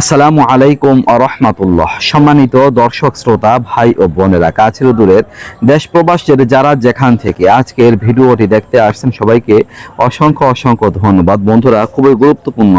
আসসালামু আলাইকুম আরহামাতুল্লাহ সম্মানিত দর্শক, শ্রোতা, ভাই ও বোনেরা, কাছের দূরের দেশ প্রবাসের যারা যেখান থেকে আজকের ভিডিওটি দেখতে আসছেন, সবাইকে অসংখ্য অসংখ্য ধন্যবাদ। বন্ধুরা, খুবই গুরুত্বপূর্ণ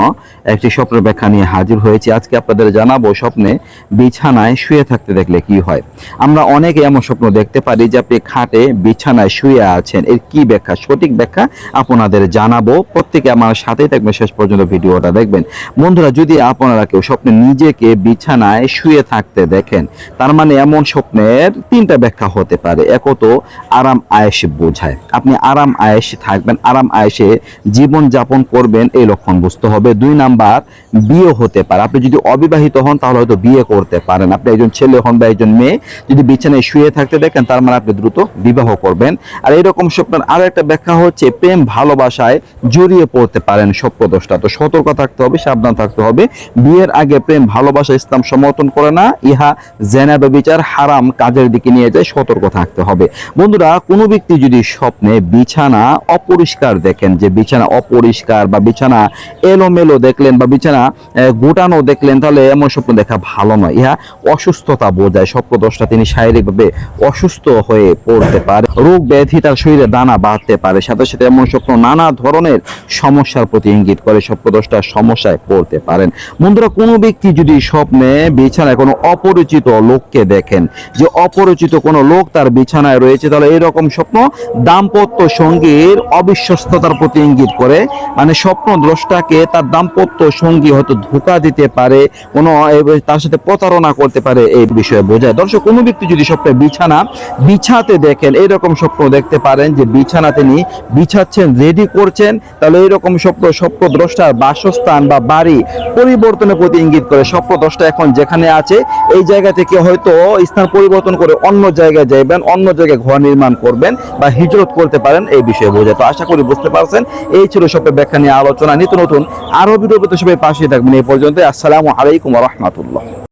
একটি স্বপ্নের ব্যাখ্যা নিয়ে হাজির হয়েছি। আজকে আপনাদের জানাব স্বপ্নে বিছানায় শুয়ে থাকতে দেখলে কি হয়। আমরা অনেকে এমন স্বপ্ন দেখতে পারি যে আপনি খাটে বিছানায় শুয়ে আছেন। এর কি ব্যাখ্যা? সঠিক ব্যাখ্যা আপনাদের জানাব। প্রত্যেকে আমার সাথেই থাকবেন। শেষ পর্যন্ত ভিডিওটা দেখবেন। বন্ধুরা, যদি আপনারা কেউ স্বপ্নে নিজেকে বিছানায় শুয়ে থাকতে দেখেন। তার মানে এমন স্বপ্নের তিনটা ব্যাখ্যা হতে পারে। একত আরাম আয়েস বোঝায়। আপনি আরাম আয়েসে থাকবেন, আরাম আয়েসে জীবন যাপন করবেন, এই লক্ষণ বুঝতে হবে। দুই নাম্বার, বিয়ে হতে পারে। আপনি যদি অবিবাহিত হন, তাহলে হয়তো বিয়ে করতে পারেন। আপনি একজন ছেলে হন বা একজন মেয়ে, যদি বিছানায় শুয়ে থাকতে দেখেন, তার মানে আপনি দ্রুত বিবাহ করবেন। আর এরকম স্বপ্নের আরও একটা ব্যাখ্যা হচ্ছে, প্রেম ভালোবাসায় জড়িয়ে পড়তে পারেন স্বপ্নদোষটা তো সতর্ক থাকতে হবে, সাবধান থাকতে হবে। বিয়ের আগে প্রেম, ভালোবাসা, ইসলাম সমর্থন করে না, ইহা জেনা বিচার হারাম কাজের দিকে নিয়ে যায়, সতর্ক থাকতে হবে। বন্ধুরা, কোনো ব্যক্তি যদি স্বপ্নে বিছানা অপরিষ্কার দেখেন, যে বিছানা অপরিষ্কার বা বিছানা এলোমেলো দেখলেন বা বিছানা গোটানো দেখলেন, তাহলে এমন স্বপ্ন দেখা ভালো নয়। ইহা অসুস্থতা বোঝায়। স্বপ্নদোষটা তিনি শারীরিকভাবে অসুস্থ হয়ে পড়তে পারে। রোগ ব্যাধি তার শরীরে দানা বাঁধতে পারে। সাথে সাথে এমন স্বপ্ন নানা ধরনের সমস্যার প্রতি ইঙ্গিত করে। স্বপ্নদোষটা সমস্যায় পড়তে পারেন। বন্ধুরা কোনো ব্যক্তি যদি স্বপ্নে বিছানায় কোনো অপরিচিত লোককে দেখেন, যে অপরিচিত কোনো লোক তার বিছানায় রয়েছে, তাহলে এরকম স্বপ্ন দাম্পত্য সঙ্গীর অবিশ্বস্ততার প্রতি ইঙ্গিত করে। মানে স্বপ্ন দ্রষ্টাকে তার দাম্পত্য সঙ্গী হয়তো ধোকা দিতে পারে, কোনো তার সাথে প্রতারণা করতে পারে এই বিষয়ে বোঝায়। দর্শক, কোনো ব্যক্তি যদি স্বপ্নে বিছানা, বিছাতে দেখেন এইরকম স্বপ্ন দেখতে পারেন যে বিছানা তিনি বিছাচ্ছেন রেডি করছেন, তাহলে এরকম স্বপ্ন স্বপ্ন দ্রষ্টার বাসস্থান বা বাড়ি পরিবর্তনের প্রতি ইঙ্গিত করে স্বপ্ন দ্রষ্টা এখন যেখানে আছে, এই জায়গা থেকে হয়তো স্থান পরিবর্তন করে অন্য জায়গায় যাইবেন, অন্য জায়গায় ঘর নির্মাণ করবেন বা হিজরত করতে পারেন, এই বিষয়ে বোঝায় তো আশা করি বুঝতে পারছেন, এই ছিল স্বপ্নের ব্যাখ্যা নিয়ে আলোচনা। নিত্য নতুন আরও ভিডিও সবাই পাশে থাকবেন। এই পর্যন্ত আসসালামু আলাইকুম রহমতুল্লাহ।